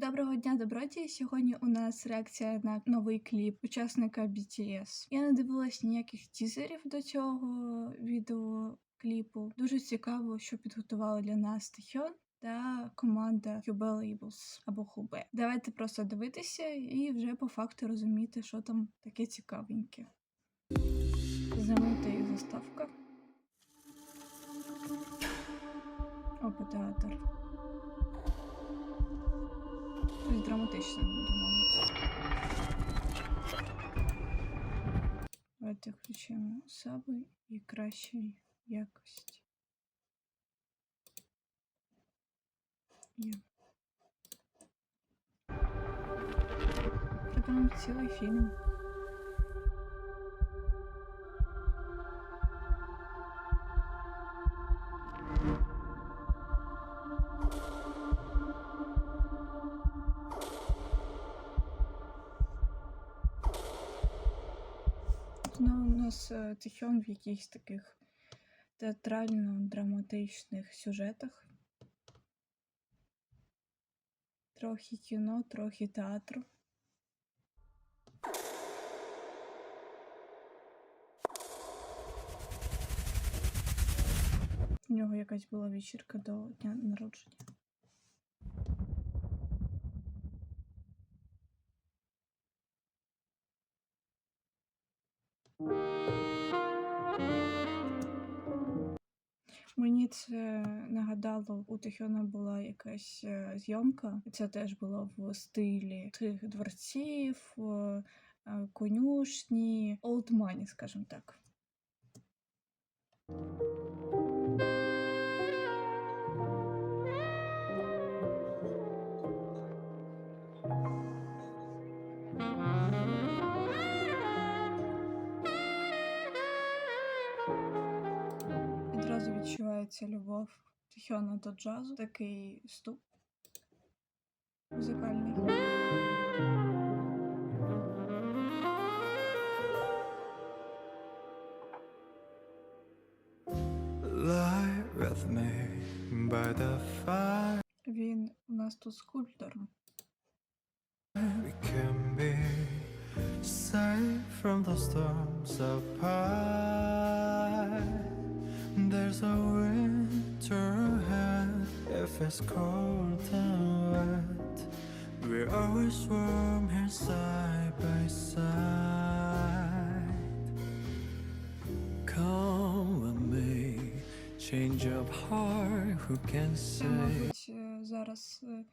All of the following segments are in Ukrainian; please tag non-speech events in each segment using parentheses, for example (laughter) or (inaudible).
Доброго дня, доброті! Сьогодні у нас реакція на новий кліп учасника BTS. Я не дивилась ніяких тізерів до цього відеокліпу. Дуже цікаво, що підготували для нас Тихьон та команда QB Labels або Хубе. Давайте просто дивитися і вже по факту розуміти, що там таке цікавеньке. Знаменитий заставка. Опа. Щось драматичне буде, мабуть. Давайте включимо саби і кращої якості. Є. Це прям цілий фільм. Тихьон в якихось таких театрально-драматичних сюжетах. Трохи кіно, трохи театру. У нього якась була вечірка до дня народження. Це нагадало, у Тихіона була якась е, зйомка. Це теж було в стилі тих дворців, е, е, конюшні, money, скажімо так. Відчувається любов Тихьона до джазу, такий ступ музикальний. Lie with me by the fire. Він у нас тут скульптором. We can be safe from the storms of pie. There's a winter ahead if it's cold and wet. We're always warm here side by side. Come with me, change of heart. Who can Це, say? мабуть, е, зараз е,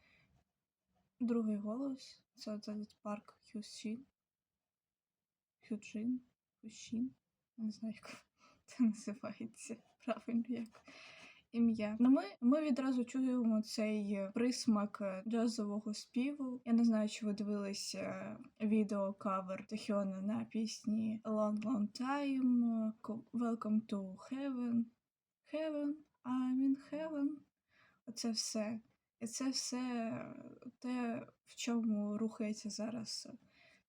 другий голос. Це цей парк Хюсін. Хюджин. Хюшін. Не знаю, як це називається Правильно як ім'я. Ну, ми, ми відразу чуємо цей присмак е, джазового співу. Я не знаю, чи ви дивилися відео кавер Тихіона на пісні Long Long Time, Welcome to Heaven. Heaven, I'm in heaven. Оце все. І це все те, в чому рухається зараз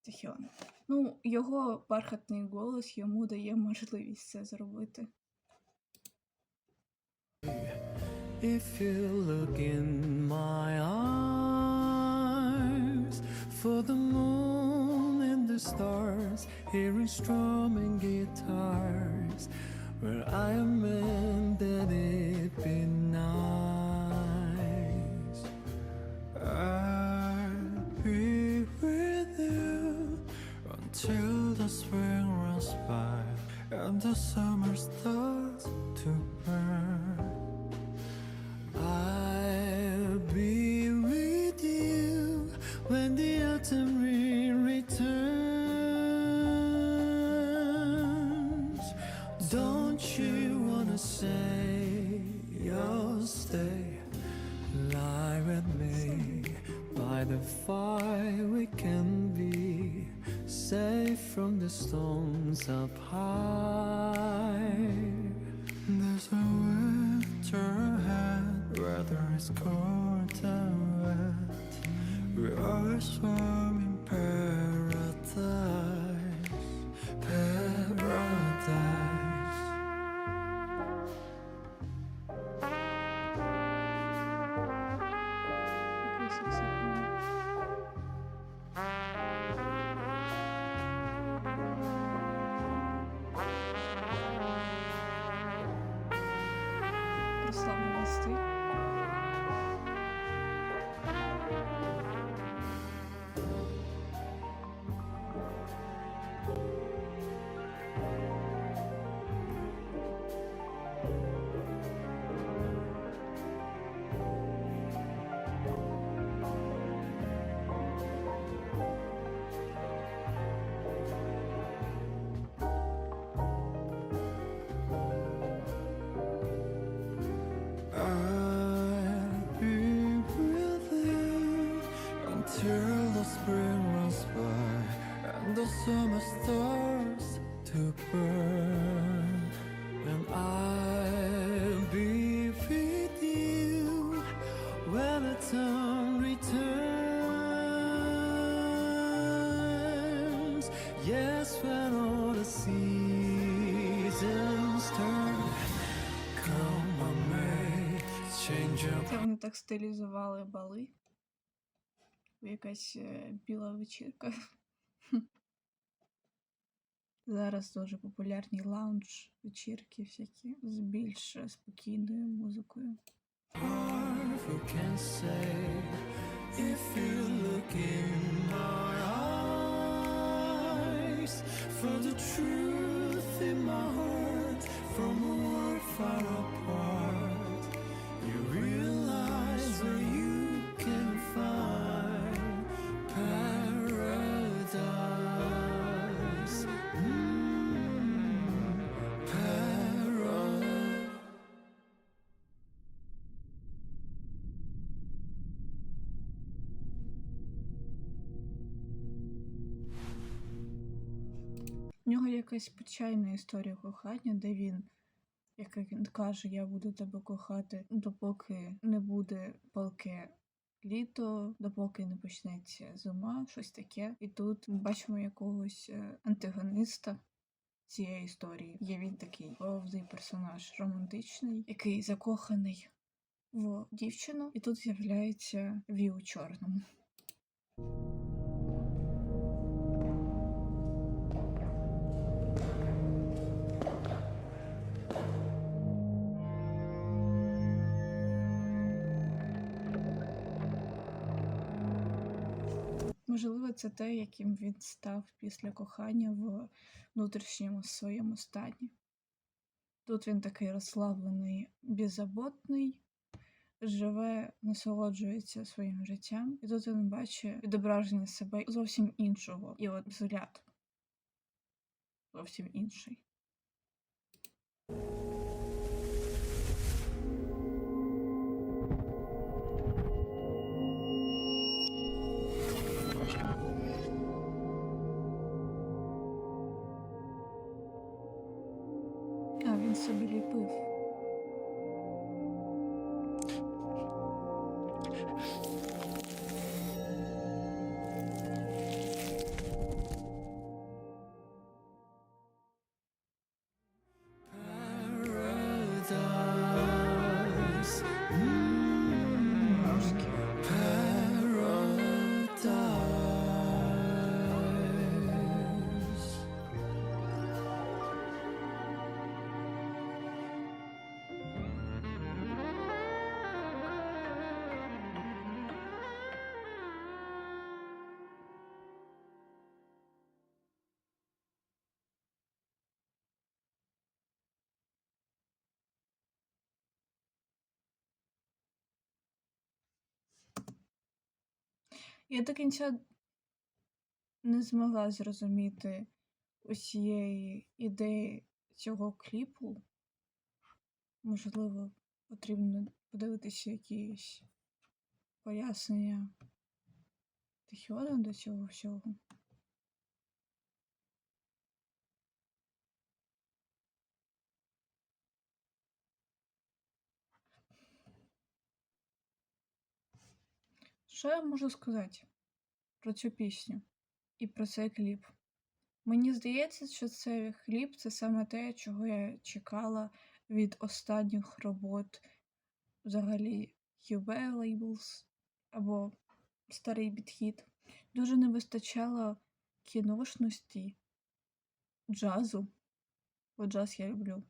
Тихіон. Ну, його бархатний голос йому дає можливість це зробити. If you look in my eyes for the moon and the stars, hearing strumming guitars, where I am meant that it be nice. I'll be with you until the spring runs by and the summer starts to burn. Safe from the storms up high. There's a winter ahead, weather is cold and wet. We're always warm in paradise, Це вони так стилізували бали. Якась е, біла вечірка. Зараз дуже популярні лаунж вечірки всякі з більш спокійною музикою. from a world far apart якась печальна історія кохання, де він, як він каже, я буду тебе кохати, допоки не буде палке літо, допоки не почнеться зима, щось таке. І тут ми бачимо якогось е, антагониста цієї історії. Є він такий повзий персонаж романтичний, який закоханий в дівчину, і тут з'являється Ві у чорному. Це те, яким він став після кохання в внутрішньому своєму стані. Тут він такий розслаблений, беззаботний, живе, насолоджується своїм життям, і тут він бачить відображення себе зовсім іншого. І от взгляд зовсім інший. Я до кінця не змогла зрозуміти усієї ідеї цього кліпу. Можливо, потрібно подивитися якісь пояснення Тихіона до цього всього. Що я можу сказати про цю пісню і про цей кліп? Мені здається, що цей кліп це саме те, чого я чекала від останніх робот взагалі UB Labels або старий підхід. Дуже не вистачало кіношності, джазу, бо джаз я люблю,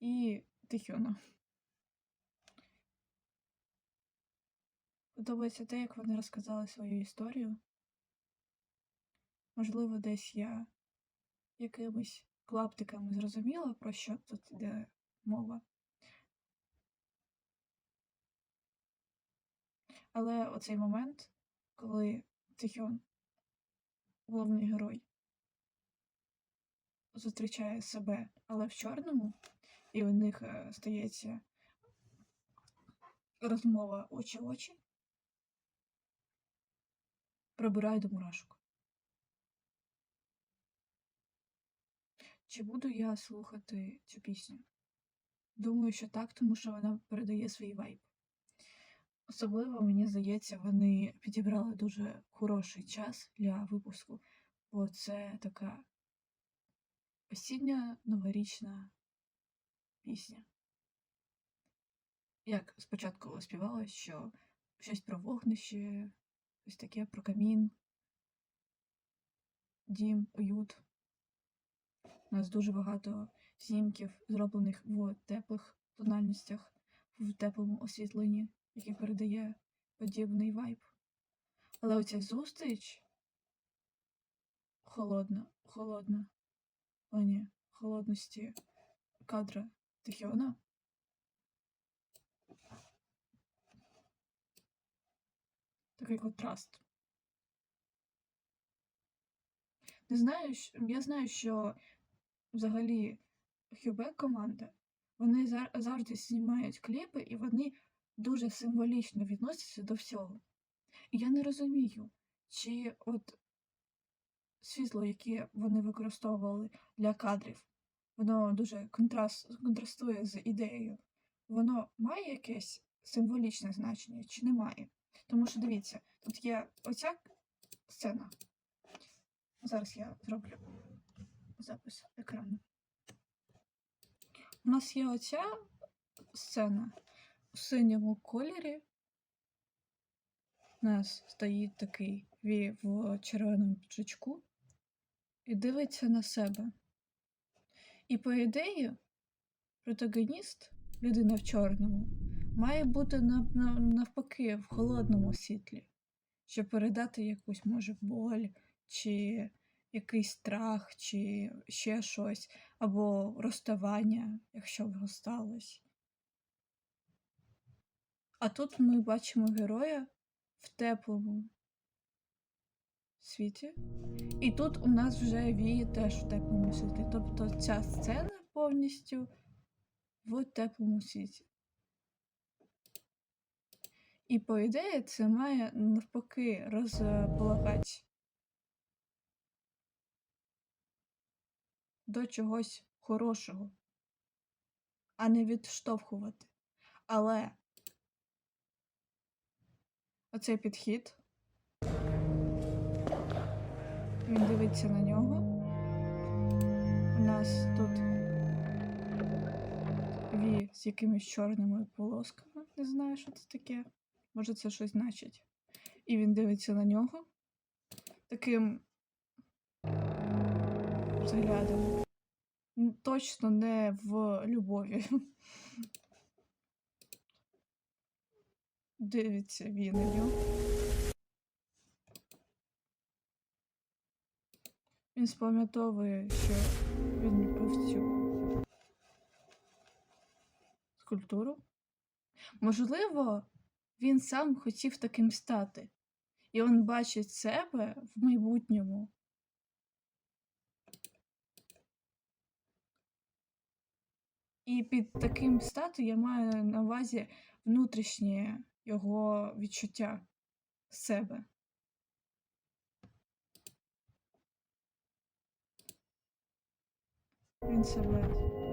і Тихіона. Подобається те, як вони розказали свою історію. Можливо, десь я якимись клаптиками зрозуміла, про що тут йде мова. Але оцей момент, коли Тихіон, головний герой, зустрічає себе, але в чорному, і у них е, стається розмова очі в очі. Пробираю до мурашок. Чи буду я слухати цю пісню? Думаю, що так, тому що вона передає свій вайб. Особливо, мені здається, вони підібрали дуже хороший час для випуску, бо це така осіння новорічна пісня. Як спочатку співала, що щось про вогнище, щось таке про камін, дім, уют. У нас дуже багато знімків, зроблених в теплих тональностях, в теплому освітленні, яке передає подібний вайб. Але оця зустріч холодна, холодна, о холодності кадра Тихіона. Такий контраст. Не знаю, я знаю, що взагалі Хюбе команда, вони завжди знімають кліпи, і вони дуже символічно відносяться до всього. І я не розумію, чи от світло, яке вони використовували для кадрів, воно дуже контраст, контрастує з ідеєю. Воно має якесь символічне значення чи не має? Тому що дивіться, тут є оця сцена. Зараз я зроблю запис екрану. У нас є оця сцена у синьому кольорі. У нас стоїть такий ві в червоному піджачку і дивиться на себе. І по ідеї, протагоніст, людина в чорному, має бути нав- нав- навпаки в холодному світлі, щоб передати якусь, може, боль, чи якийсь страх, чи ще щось, або розставання, якщо воно сталося. А тут ми бачимо героя в теплому світі. І тут у нас вже віє теж в теплому світі. Тобто ця сцена повністю в теплому світі. І по ідеї це має навпаки розполагати до чогось хорошого, а не відштовхувати. Але оцей підхід. Він дивиться на нього. У нас тут ві з якимись чорними полосками. Не знаю, що це таке. Може, це щось значить. І він дивиться на нього таким взглядом. Точно не в любові. (laughs) Дивиться він на нього. Він спам'ятовує, що він любив цю скульптуру. Можливо, він сам хотів таким стати. І він бачить себе в майбутньому. І під таким стати я маю на увазі внутрішнє його відчуття себе. Він себе.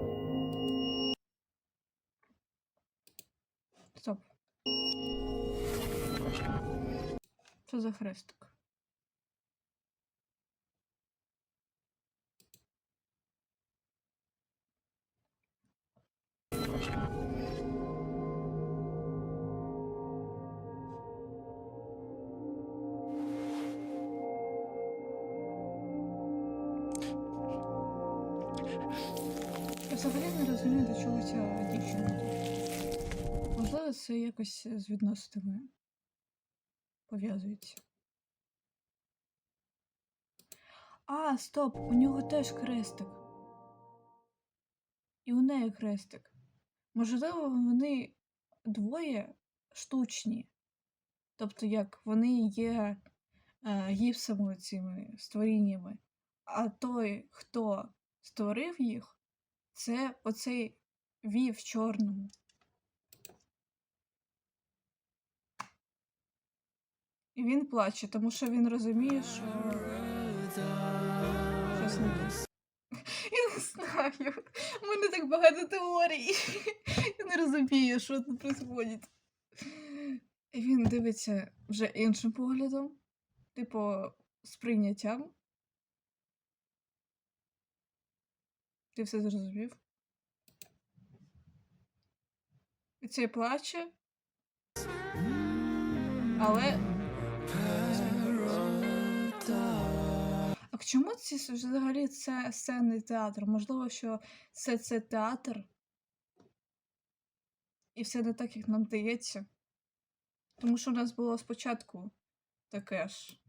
Що за хрестик? Не розумію, до чого ця дівчина. Можливо, це якось з відносинами пов'язується. А, стоп, у нього теж хрестик. І у неї хрестик. Можливо, вони двоє штучні. Тобто, як вони є е, гіпсами цими створіннями, а той, хто створив їх, це оцей вів чорному. І він плаче, тому що він розуміє, що щось не. (laughs) Я не знаю. У мене так багато теорій. (laughs) Я не розумію, що тут відбувається. І він дивиться вже іншим поглядом, типу, сприйняттям. Ти все зрозумів? І цей плаче. Але. А к чому ці взагалі це сценний театр? Можливо, що все це театр? І все не так, як нам здається. Тому що у нас було спочатку таке ж.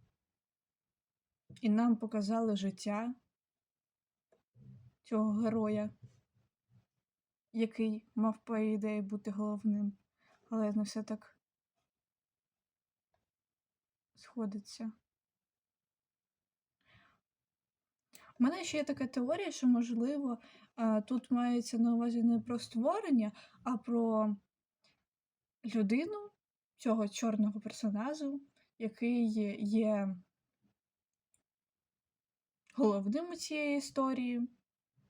І нам показали життя цього героя, який мав по ідеї бути головним. Але не все так сходиться. У мене ще є така теорія, що, можливо, тут мається на увазі не про створення, а про людину цього чорного персонажу, який є головним у цієї історії.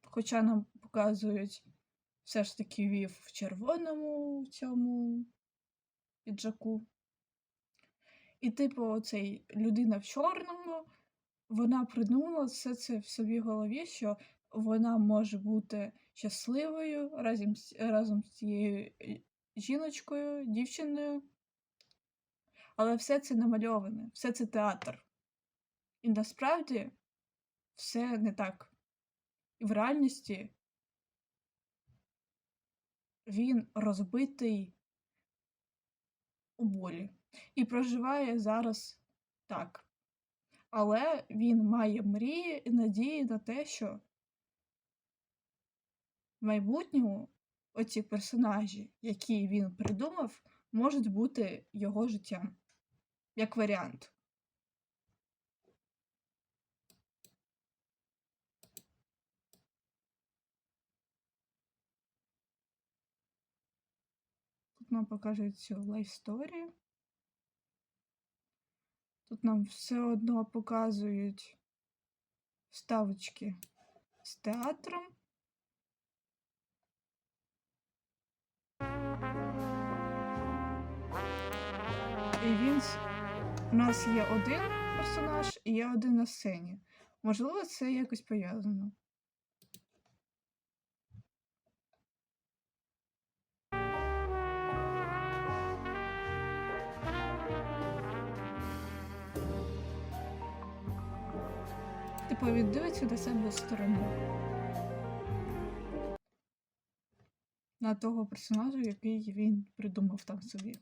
Хоча нам показують, все ж таки вів в червоному цьому піджаку. І, типу, оцей людина в чорному, вона придумала все це в собі голові, що вона може бути щасливою разом разом з цією е, жіночкою, дівчиною. Але все це намальоване, все це театр. І насправді все не так. І в реальності він розбитий у болі і проживає зараз так. Але він має мрії і надії на те, що в майбутньому оці персонажі, які він придумав, можуть бути його життям. Як варіант. Тут нам покажуть цю лайфсторію. Тут нам все одно показують вставочки з театром. І він у нас є один персонаж і є один на сцені. Можливо, це якось пов'язано. Дивиться на себе сторони. На того персонажа, який він придумав там собі.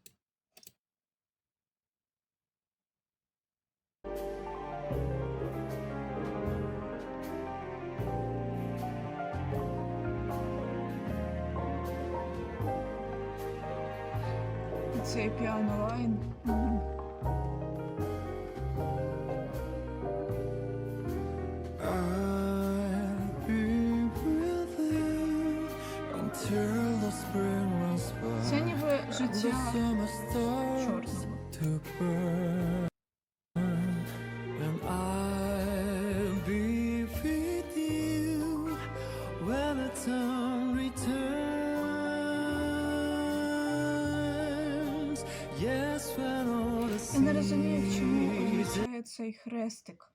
Цей піано лайн. The Я не розумію, чому означає цей хрестик.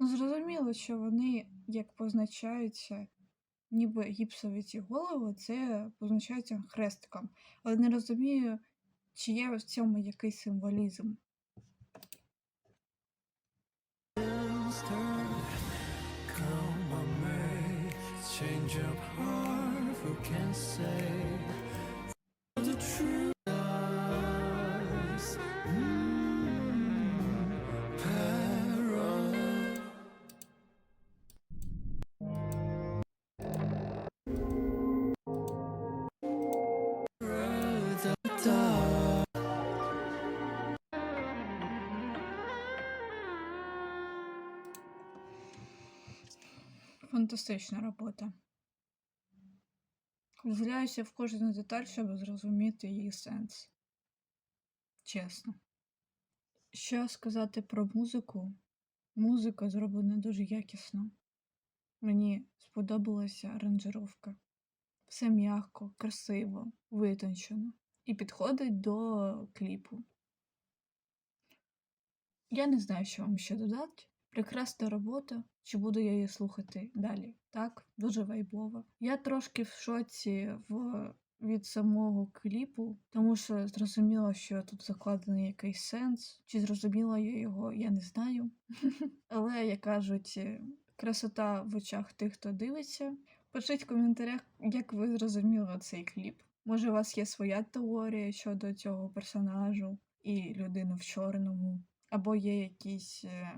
Ну, зрозуміло, що вони як позначаються, ніби гіпсові ці голови, це позначається хрестиком. Але не розумію, чи є в цьому якийсь символізм. change of heart. Who can say Фантастична робота. Вдивляюся в кожну деталь, щоб зрозуміти її сенс. Чесно. Що сказати про музику? Музика зроблена дуже якісно. Мені сподобалася аранжировка. Все м'яко, красиво, витончено і підходить до кліпу. Я не знаю, що вам ще додати. Прекрасна робота. Чи буду я її слухати далі? Так, дуже вайбова. Я трошки в шоці в... від самого кліпу, тому що зрозуміла, що тут закладений якийсь сенс. Чи зрозуміла я його, я не знаю. (laughs) Але, як кажуть, красота в очах тих, хто дивиться. Пишіть в коментарях, як ви зрозуміли цей кліп. Може, у вас є своя теорія щодо цього персонажу і людини в чорному, або є якісь е,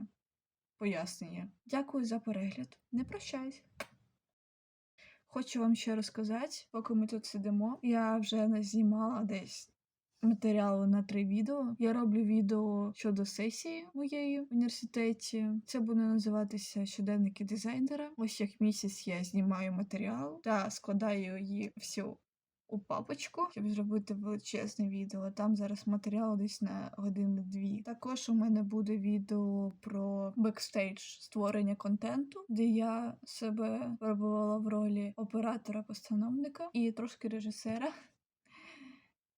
пояснення. Дякую за перегляд. Не прощаюсь. Хочу вам ще розказати, поки ми тут сидимо. Я вже назнімала десь матеріалу на три відео. Я роблю відео щодо сесії моєї в університеті. Це буде називатися щоденники дизайнера. Ось як місяць я знімаю матеріал та складаю її всю у папочку, щоб зробити величезне відео. Там зараз матеріал десь на години-дві. Також у мене буде відео про бекстейдж створення контенту, де я себе пробувала в ролі оператора-постановника і трошки режисера.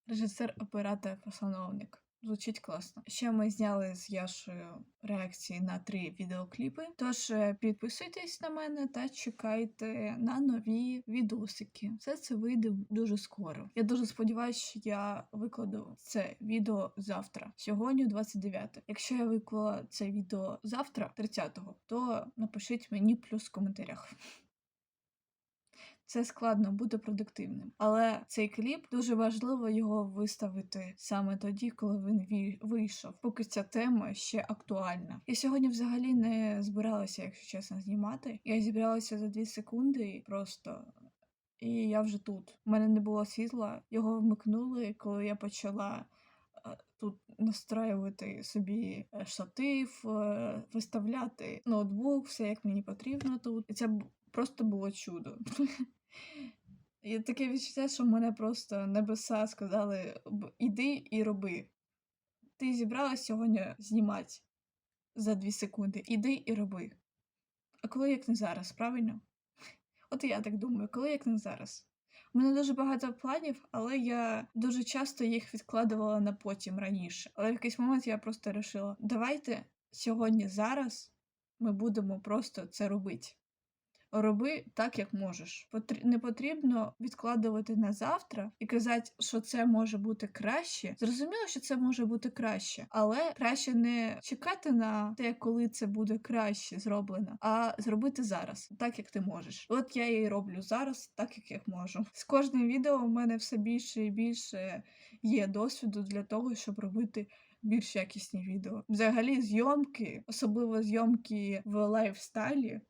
Режисер, оператор, постановник. Звучить класно. Ще ми зняли з Яшою реакції на три відеокліпи. Тож підписуйтесь на мене та чекайте на нові відосики. Все це вийде дуже скоро. Я дуже сподіваюся, що я викладу це відео завтра. Сьогодні 29. Якщо я виклала це відео завтра, 30-го, то напишіть мені плюс в коментарях. Це складно бути продуктивним, але цей кліп дуже важливо його виставити саме тоді, коли він ві- вийшов, поки ця тема ще актуальна. Я сьогодні взагалі не збиралася, якщо чесно, знімати. Я зібралася за дві секунди і просто. І я вже тут. У мене не було світла, його вмикнули, коли я почала е, тут настраювати собі е, штатив, е, виставляти ноутбук, все як мені потрібно тут. І це просто було чудо. (laughs) І таке відчуття, що мене просто небеса сказали: іди і роби. Ти зібралась сьогодні знімати за дві секунди. Іди і роби. А коли як не зараз, правильно? От і я так думаю, коли як не зараз. У мене дуже багато планів, але я дуже часто їх відкладувала на потім раніше. Але в якийсь момент я просто вирішила: давайте сьогодні, зараз ми будемо просто це робити. Роби так, як можеш. Не потрібно відкладувати на завтра і казати, що це може бути краще. Зрозуміло, що це може бути краще, але краще не чекати на те, коли це буде краще зроблено, а зробити зараз, так як ти можеш. От я і роблю зараз, так як я можу. З кожним відео у мене все більше і більше є досвіду для того, щоб робити. Більш якісні відео. Взагалі, зйомки, особливо зйомки в лайфстайлі,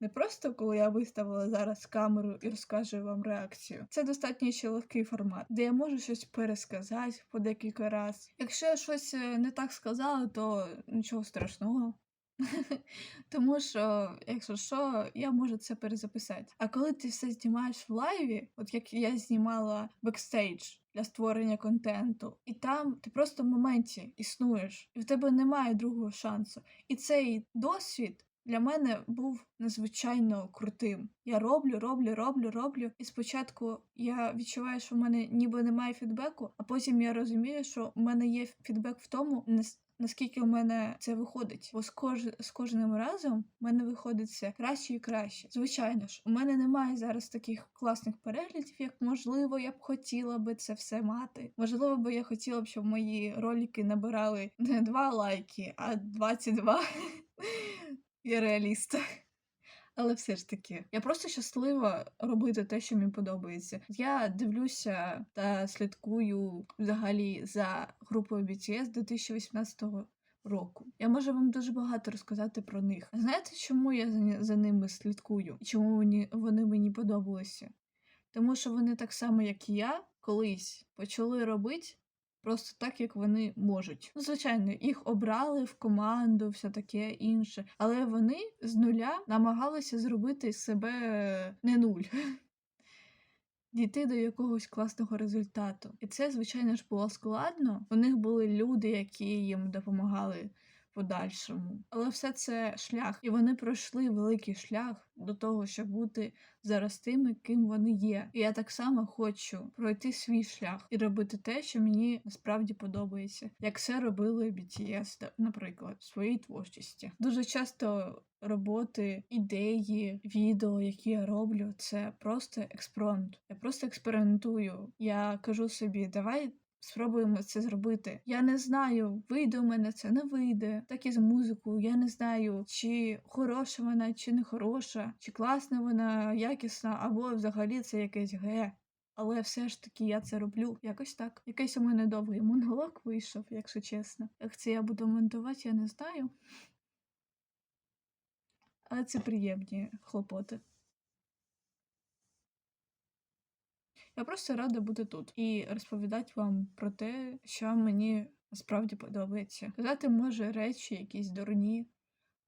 не просто коли я виставила зараз камеру і розкажу вам реакцію. Це достатньо ще легкий формат, де я можу щось пересказати по декілька разів. Якщо я щось е, не так сказала, то нічого страшного. (laughs) Тому що, якщо що, я можу це перезаписати. А коли ти все знімаєш в лайві, от як я знімала бекстейдж для створення контенту, і там ти просто в моменті існуєш, і в тебе немає другого шансу. І цей досвід для мене був надзвичайно крутим. Я роблю, роблю, роблю, роблю. І спочатку я відчуваю, що в мене ніби немає фідбеку, а потім я розумію, що в мене є фідбек в тому, нас- наскільки в мене це виходить. Бо з, кож... з кожним разом в мене виходить все краще і краще. Звичайно ж, у мене немає зараз таких класних переглядів, як можливо, я б хотіла би це все мати. Можливо, би я хотіла б, щоб мої ролики набирали не 2 лайки, а 22. (laughs) Я реаліст. (laughs) Але все ж таки, я просто щаслива робити те, що мені подобається. Я дивлюся та слідкую взагалі за групою BTS 2018 року. Я можу вам дуже багато розказати про них. Знаєте, чому я за, ними слідкую? Чому вони, вони мені подобалися? Тому що вони так само, як і я, колись почали робити просто так, як вони можуть. Ну, звичайно, їх обрали в команду, все таке інше, але вони з нуля намагалися зробити себе не нуль. (laughs) дійти до якогось класного результату. І це, звичайно ж, було складно. У них були люди, які їм допомагали подальшому. Але все це шлях, і вони пройшли великий шлях до того, щоб бути зараз тими, ким вони є. І я так само хочу пройти свій шлях і робити те, що мені насправді подобається, як це робили BTS, наприклад, в своїй творчості. Дуже часто роботи, ідеї, відео, які я роблю, це просто експромт. Я просто експериментую. Я кажу собі, давай. Спробуємо це зробити. Я не знаю, вийде у мене це, не вийде. Так і з музикою. Я не знаю, чи хороша вона, чи не хороша, чи класна вона, якісна, або взагалі це якесь ге. Але все ж таки я це роблю. Якось так. Якийсь у мене довгий монолог вийшов, якщо чесно. Як це я буду монтувати, я не знаю. Але це приємні хлопоти. Я просто рада бути тут і розповідати вам про те, що мені насправді подобається. Казати може речі, якісь дурні,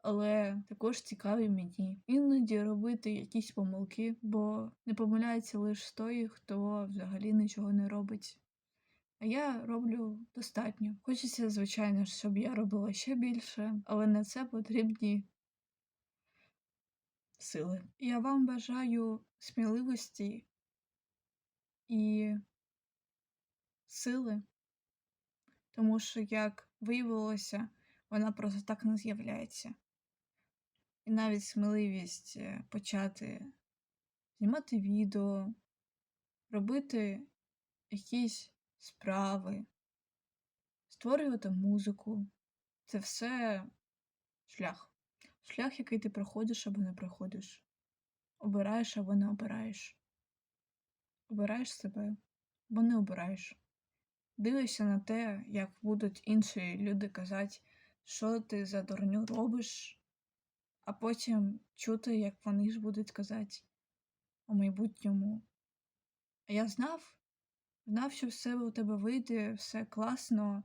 але також цікаві мені. Іноді робити якісь помилки, бо не помиляється лише той, хто взагалі нічого не робить. А я роблю достатньо. Хочеться, звичайно щоб я робила ще більше, але на це потрібні сили. Я вам бажаю сміливості і сили, тому що, як виявилося, вона просто так не з'являється. І навіть сміливість почати знімати відео, робити якісь справи, створювати музику це все шлях. Шлях, який ти проходиш або не проходиш, обираєш або не обираєш. Обираєш себе або не обираєш. Дивишся на те, як будуть інші люди казати, що ти за дурню робиш, а потім чути, як вони ж будуть казати у майбутньому. А я знав, знав, що все у тебе вийде, все класно.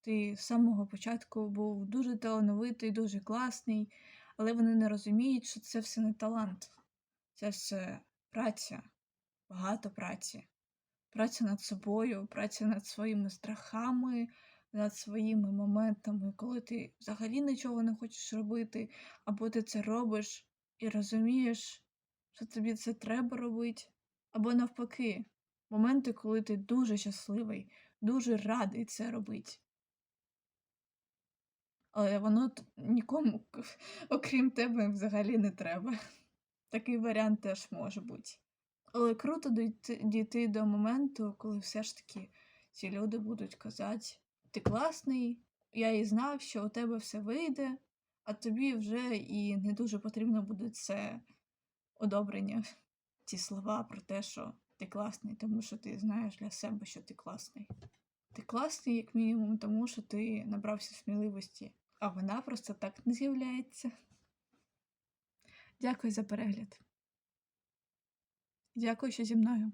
Ти з самого початку був дуже талановитий, дуже класний, але вони не розуміють, що це все не талант, це все праця, багато праці. Праця над собою, праця над своїми страхами, над своїми моментами, коли ти взагалі нічого не хочеш робити, або ти це робиш і розумієш, що тобі це треба робити, або навпаки, моменти, коли ти дуже щасливий, дуже радий це робити. Але воно нікому, (laughs) окрім тебе, взагалі не треба. Такий варіант теж може бути. Але круто дійти, до моменту, коли все ж таки ці люди будуть казати: ти класний, я і знав, що у тебе все вийде, а тобі вже і не дуже потрібно буде це одобрення, ці слова про те, що ти класний, тому що ти знаєш для себе, що ти класний. Ти класний, як мінімум, тому що ти набрався сміливості, а вона просто так не з'являється. Дякую за перегляд. Дякую, що зі мною.